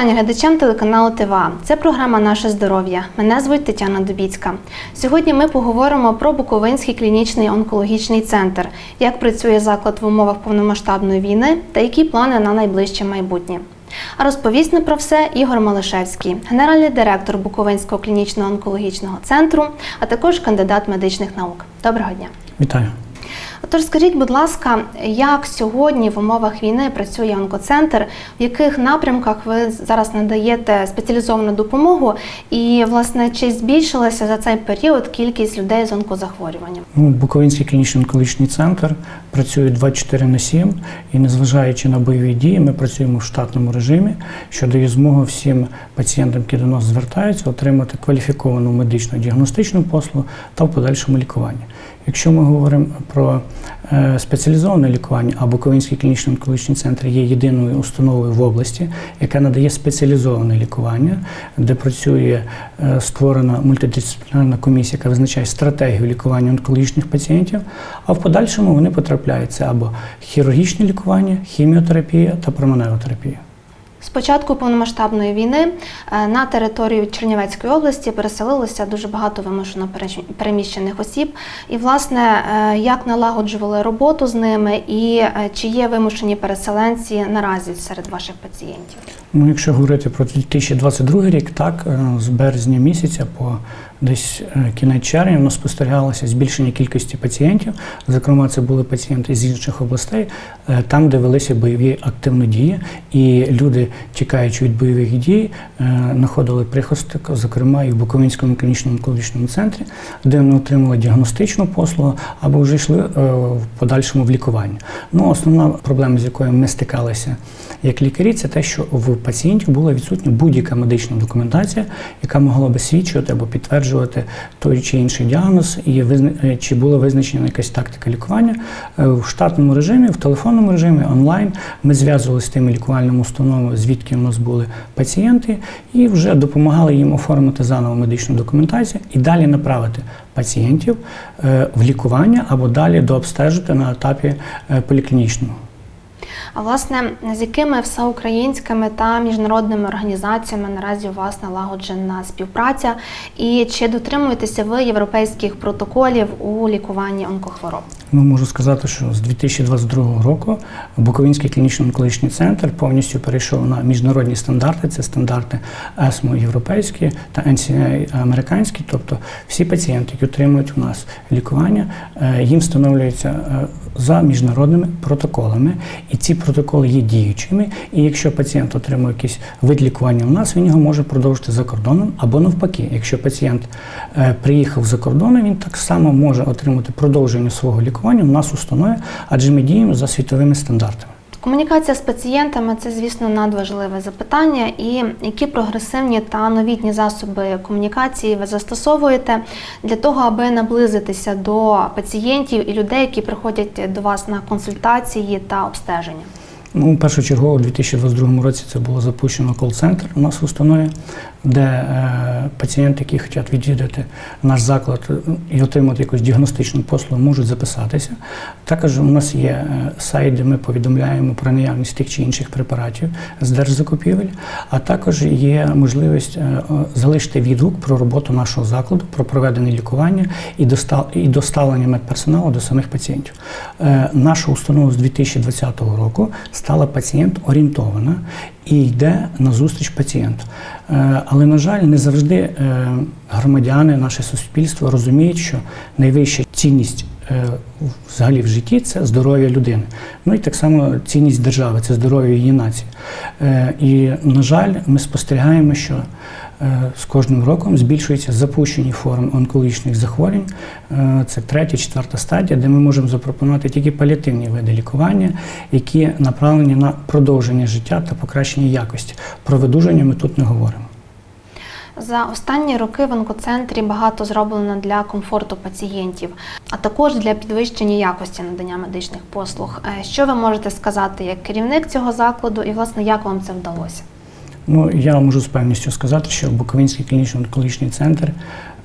Вітання глядачам телеканалу ТВА. Це програма Наше здоров'я. Мене звуть Тетяна Дубіцька. Сьогодні ми поговоримо про Буковинський клінічний онкологічний центр, як працює заклад в умовах повномасштабної війни та які плани на найближче майбутнє. А розповість нам про все Ігор Малишевський, генеральний директор Буковинського клінічного онкологічного центру, а також кандидат медичних наук. Доброго дня! Вітаю. Отож, скажіть, будь ласка, як сьогодні в умовах війни працює онкоцентр, в яких напрямках ви зараз надаєте спеціалізовану допомогу, і власне чи збільшилася за цей період кількість людей з онкозахворюванням? Ну, Буковинський клінічний онкологічний центр працює 24 на 7 і незважаючи на бойові дії, ми працюємо в штатному режимі, що дає змогу всім пацієнтам, які до нас звертаються, отримати кваліфіковану медичну діагностичну послугу та в подальшому лікуванні. Якщо ми говоримо про е, спеціалізоване лікування, а Буковинський клінічний онкологічний центр є єдиною установою в області, яка надає спеціалізоване лікування, де працює е, створена мультидисциплінарна комісія, яка визначає стратегію лікування онкологічних пацієнтів, а в подальшому вони потрапляють це або хірургічне лікування, хіміотерапія та променеотерапія. З початку повномасштабної війни е, на територію Чернівецької області переселилося дуже багато вимушено переміщених осіб. І, власне, е, як налагоджували роботу з ними, і е, чи є вимушені переселенці наразі серед ваших пацієнтів? Ну, якщо говорити про 2022 рік, так е, з березня місяця по десь е, кінець червня у нас спостерігалося збільшення кількості пацієнтів. Зокрема, це були пацієнти з інших областей, е, там, де велися бойові активні дії, і люди, тікаючи від бойових дій, знаходили прихисток, зокрема і в Буковинському клінічному онкологічному центрі, де вони отримали діагностичну послугу або вже йшли в подальшому в лікування. Ну, основна проблема, з якою ми стикалися як лікарі, це те, що в пацієнтів була відсутня будь-яка медична документація, яка могла би свідчувати або підтверджувати той чи інший діагноз, і е, чи була визначена якась тактика лікування Е, в штатному режимі, в телефонному режимі, онлайн. Ми зв'язувалися з тими лікувальними установами, звідки у нас були пацієнти, і вже допомагали їм оформити заново медичну документацію і далі направити пацієнтів е, в лікування або далі дообстежити на етапі поліклінічному. А власне, з якими всеукраїнськими та міжнародними організаціями наразі у вас налагоджена співпраця, і чи дотримуєтеся ви європейських протоколів у лікуванні онкохвороб? Ну, можу сказати, що з 2022 року Буковинський клінічний онкологічний центр повністю перейшов на міжнародні стандарти. Це стандарти ЕСМО європейські та NCA американські. Тобто всі пацієнти, які отримують у нас лікування, е, їм встановлюється е, за міжнародними протоколами. І ці протоколи є діючими. І якщо пацієнт отримує якийсь вид лікування у нас, він його може продовжити за кордоном або навпаки. Якщо пацієнт е, приїхав за кордоном, він так само може отримати продовження свого лікування у нас у установі, адже ми діємо за світовими стандартами. Комунікація з пацієнтами це, звісно, надважливе запитання. І які прогресивні та новітні засоби комунікації ви застосовуєте для того, аби наблизитися до пацієнтів і людей, які приходять до вас на консультації та обстеження? Ну, першочергово у 2022 році це було запущено кол-центр у нас в установі, де е, пацієнти, які хочуть відвідати наш заклад і отримати якусь діагностичну послугу, можуть записатися. Також у нас є е, сайт, де ми повідомляємо про наявність тих чи інших препаратів з держзакупівель, а також є можливість е, залишити відгук про роботу нашого закладу, про проведене лікування і доставлення медперсоналу до самих пацієнтів. Е, Наша установа з 2020 року стала пацієнт орієнтована і йде на зустріч пацієнту. Е, Але, на жаль, не завжди е, громадяни, наше суспільство розуміють, що найвища цінність е, взагалі в житті це здоров'я людини. Ну і так само цінність держави це здоров'я її нації. І, на жаль, ми спостерігаємо, що з кожним роком збільшується запущені форми онкологічних захворювань. Е, Це третя, четверта стадія, де ми можемо запропонувати тільки паліативні види лікування, які направлені на продовження життя та покращення якості. Про видуження ми тут не говоримо. За останні роки в онкоцентрі багато зроблено для комфорту пацієнтів, а також для підвищення якості надання медичних послуг. Е, Що ви можете сказати як керівник цього закладу, і власне як вам це вдалося? Ну, я можу з певністю сказати, що Буковинський клінічний онкологічний центр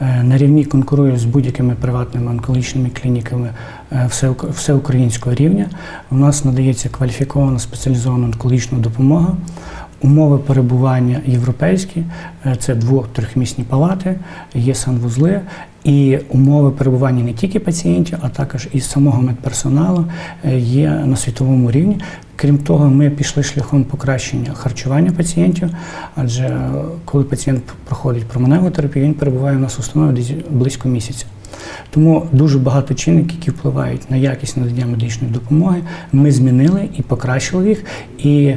е, на рівні конкурує з будь-якими приватними онкологічними клініками е, всеукраїнського рівня. У нас надається кваліфікована спеціалізована онкологічна допомога. Умови перебування європейські, е, це двох-трьохмісні палати, є санвузли, і умови перебування не тільки пацієнтів, а також і самого медперсоналу е, є на світовому рівні. Крім того, ми пішли шляхом покращення харчування пацієнтів, адже е, коли пацієнт проходить променеву терапію, він перебуває у нас в установі десь близько місяця. Тому дуже багато чинників, які впливають на якість надання медичної допомоги, ми змінили і покращили їх, і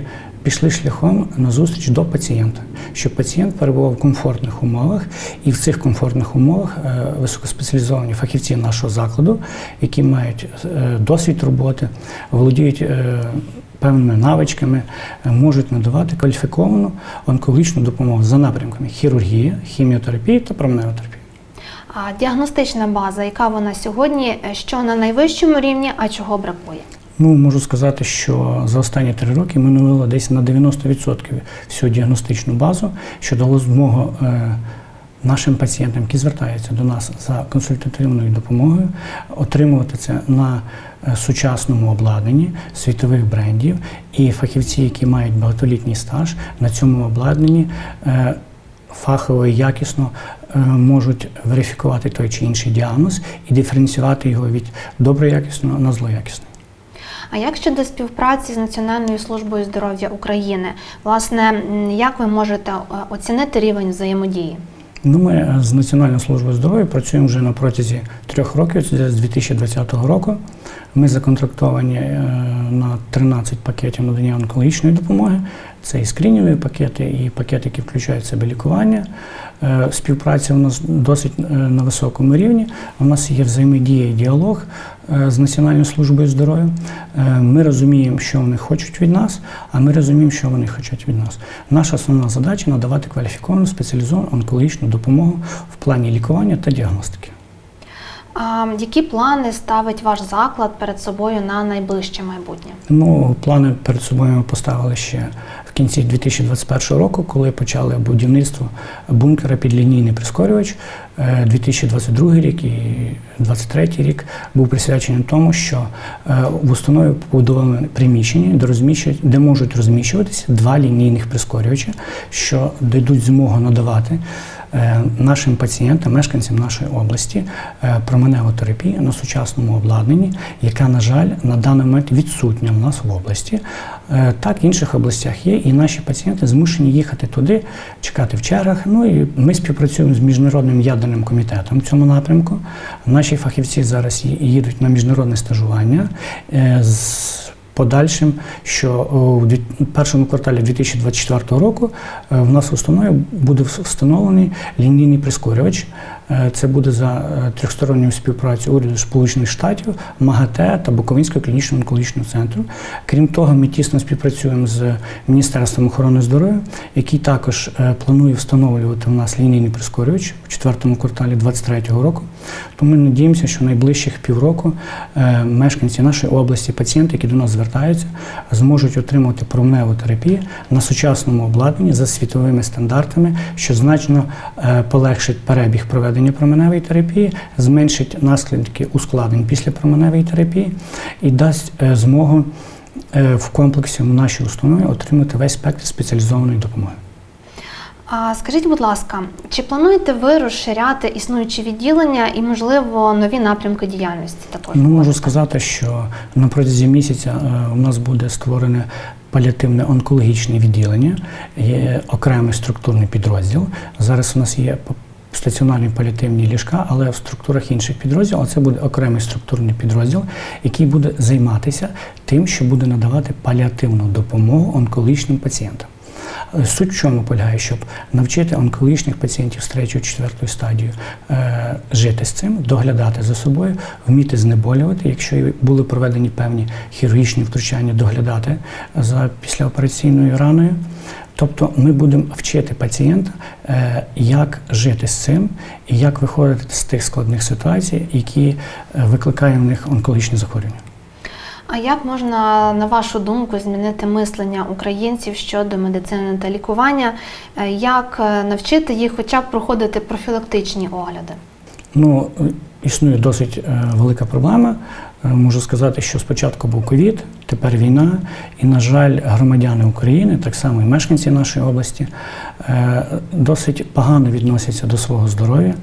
пішли шляхом на зустріч до пацієнта, щоб пацієнт перебував в комфортних умовах, і в цих комфортних умовах е, високоспеціалізовані фахівці нашого закладу, які мають е, досвід роботи, володіють е, певними навичками, можуть надавати кваліфіковану онкологічну допомогу за напрямками хірургії, хіміотерапії та променеотерапії. А діагностична база, яка вона сьогодні, що на найвищому рівні, а чого бракує? Ну, можу сказати, що за останні три роки ми новили десь на 90% всю діагностичну базу, що дало змогу е, нашим пацієнтам, які звертаються до нас за консультативною допомогою, отримувати це на е, сучасному обладнанні світових брендів і фахівці, які мають багатолітній стаж на цьому обладнанні. е, Фахово і якісно можуть верифікувати той чи інший діагноз і диференціювати його від доброякісного на злоякісний. А як щодо співпраці з Національною службою здоров'я України? Власне, як ви можете е, оцінити рівень взаємодії? Ну, ми е, з Національною службою здоров'я працюємо вже на протязі трьох років, з 2020 року. Ми законтрактовані е, на 13 пакетів надання онкологічної допомоги. Це і скринінгові пакети, і пакети, які включають в себе лікування. Співпраця у нас досить на високому рівні. У нас є взаємодія і діалог з Національною службою здоров'я. Е, Ми розуміємо, що вони хочуть від нас, а ми розуміємо, що вони хочуть від нас. Наша основна задача надавати кваліфіковану спеціалізовану онкологічну допомогу в плані лікування та діагностики. А які плани ставить ваш заклад перед собою на найближче майбутнє? Ну, плани перед собою ми поставили ще в кінці 2021 року, коли почали будівництво бункера під лінійний прискорювач. Е, 2022 рік і 2023 рік був присвячений тому, що е, в установі побудовано приміщення, де, де можуть розміщуватися два лінійних прискорювача, що дадуть змогу надавати е, нашим пацієнтам, мешканцям нашої області е, променеву терапію на сучасному обладнанні, яка, на жаль, на даний момент відсутня в нас в області. Е, Так, в інших областях є, і наші пацієнти змушені їхати туди, чекати в чергах. Ну і ми співпрацюємо з міжнародним ядерним комітетом в цьому напрямку. Наші фахівці зараз їдуть на міжнародне стажування. е, Подальшим, що у першому кварталі 2024 року е, в нас в установі буде встановлений лінійний прискорювач. Е, Це буде за е, трьохсторонньою співпрацею уряду Сполучених Штатів, МАГАТЕ та Буковинського клінічного онкологічного центру. Крім того, ми тісно співпрацюємо з Міністерством охорони здоров'я, який також е, планує встановлювати в нас лінійний прискорювач у четвертому кварталі 2023 року. Тому ми надіємося, що найближчих півроку е, мешканці нашої області, пацієнти, які до нас звертаються, зможуть отримати променеву терапію на сучасному обладнанні за світовими стандартами, що значно е, полегшить перебіг проведення променевої терапії, зменшить наслідки ускладнень після променевої терапії і дасть е, змогу е, в комплексі в нашій установі отримати весь спектр спеціалізованої допомоги. А скажіть, будь ласка, чи плануєте ви розширяти існуючі відділення і, можливо, нові напрямки діяльності також? Ну, можу сказати, що на протязі місяця е, у нас буде створене паліативне онкологічне відділення, є окремий структурний підрозділ. Зараз у нас є стаціонарні паліативні ліжка, але в структурах інших підрозділів це буде окремий структурний підрозділ, який буде займатися тим, що буде надавати паліативну допомогу онкологічним пацієнтам. Суть в чому полягає, щоб навчити онкологічних пацієнтів з третьої, четвертої стадії е, жити з цим, доглядати за собою, вміти знеболювати, якщо були проведені певні хірургічні втручання, доглядати за післяопераційною раною. Тобто ми будемо вчити пацієнта, е, як жити з цим і як виходити з тих складних ситуацій, які е, викликає в них онкологічні захворювання. А як можна, на вашу думку, змінити мислення українців щодо медицини та лікування? Е, Як е, навчити їх хоча б проходити профілактичні огляди? Ну, існує досить е, велика проблема. Можу сказати, що спочатку був ковід, тепер війна, і, на жаль, громадяни України, так само і мешканці нашої області, досить погано відносяться до свого здоров'я,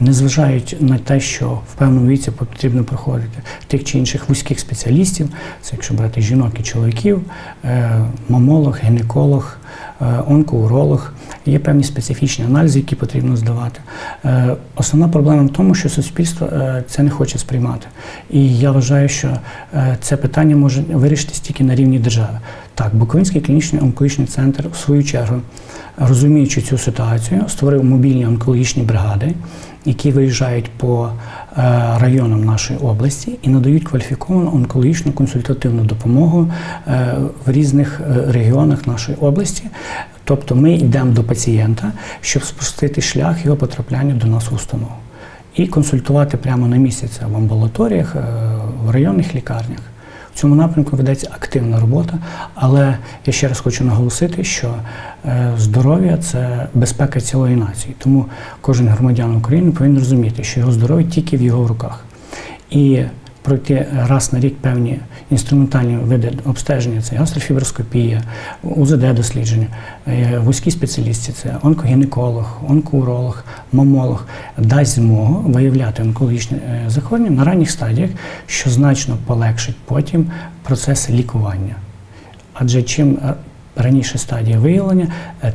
не зважають на те, що в певному віці потрібно проходити тих чи інших вузьких спеціалістів, це якщо брати жінок і чоловіків, е, мамолог, гінеколог, е, онкоуролог. Є певні специфічні аналізи, які потрібно здавати. Е, Основна проблема в тому, що суспільство е, це не хоче сприймати. І я вважаю, що е, це питання може вирішитись тільки на рівні держави. Так, Буковинський клінічний онкологічний центр, в свою чергу, розуміючи цю ситуацію, створив мобільні онкологічні бригади, які виїжджають по е, районам нашої області і надають кваліфіковану онкологічну консультативну допомогу е, в різних е, регіонах нашої області. Тобто ми йдемо до пацієнта, щоб спустити шлях його потрапляння до нас в установу і консультувати прямо на місці це в амбулаторіях, в районних лікарнях. Цьому напрямку ведеться активна робота, але я ще раз хочу наголосити, що е, здоров'я це безпека цілої нації. Тому кожен громадян України повинен розуміти, що його здоров'я тільки в його руках. І пройти раз на рік певні інструментальні види обстеження це гастрофіброскопія, УЗД-дослідження, е, вузькі спеціалісти це онкогінеколог, онкоуролог, мамолог дасть змогу виявляти онкологічні е, захворювання на ранніх стадіях, що значно полегшить потім процес лікування. Адже чим е, раніше стадія виявлення,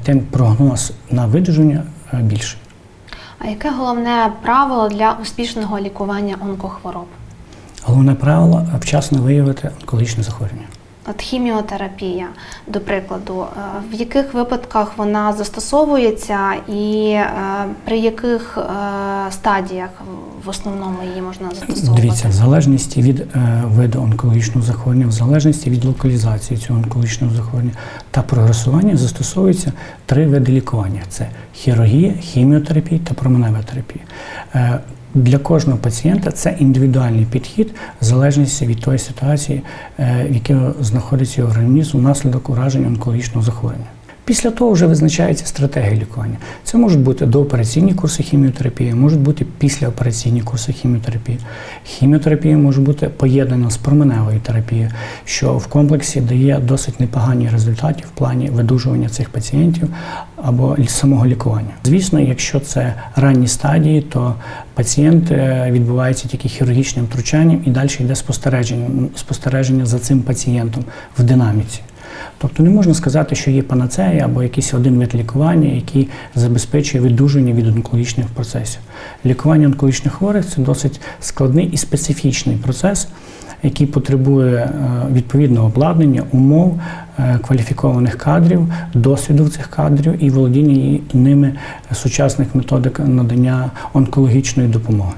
тим прогноз на видужання е, більший. А яке головне правило для успішного лікування онкохвороб? Головне правило вчасно виявити онкологічне захворювання. От хіміотерапія, до прикладу, е, в яких випадках вона застосовується і е, при яких е, стадіях в основному її можна застосовувати? Дивіться, в залежності від виду онкологічного захворювання, в залежності від локалізації цього онкологічного захворювання та прогресування застосовуються три види лікування: це хірургія, хіміотерапія та променева терапія. Для кожного пацієнта це індивідуальний підхід в залежності від тої ситуації, е, в якій знаходиться організм внаслідок ураження онкологічного захворювання. Після того вже визначається стратегія лікування. Це можуть бути доопераційні курси хіміотерапії, можуть бути післяопераційні курси хіміотерапії. Хіміотерапія може бути поєднана з променевою терапією, що в комплексі дає досить непогані результати в плані видужування цих пацієнтів або самого лікування. Звісно, якщо це ранні стадії, то пацієнт е, відбувається тільки хірургічним втручанням і далі йде спостереження, спостереження за цим пацієнтом в динаміці. Тобто не можна сказати, що є панацея або якийсь один вид лікування, який забезпечує видуження від онкологічних процесів. Лікування онкологічних хворих це досить складний і специфічний процес, який потребує е, відповідного обладнання, умов, е, кваліфікованих кадрів, досвіду цих кадрів і володіння ними сучасних методик надання онкологічної допомоги.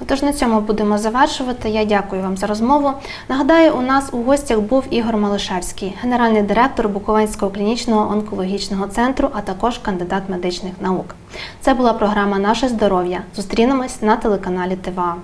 Отож на цьому будемо завершувати. Я дякую вам за розмову. Нагадаю, у нас у гостях був Ігор Малишевський, генеральний директор Буковинського клінічного онкологічного центру, а також кандидат медичних наук. Це була програма Наше здоров'я. Зустрінемось на телеканалі ТВА.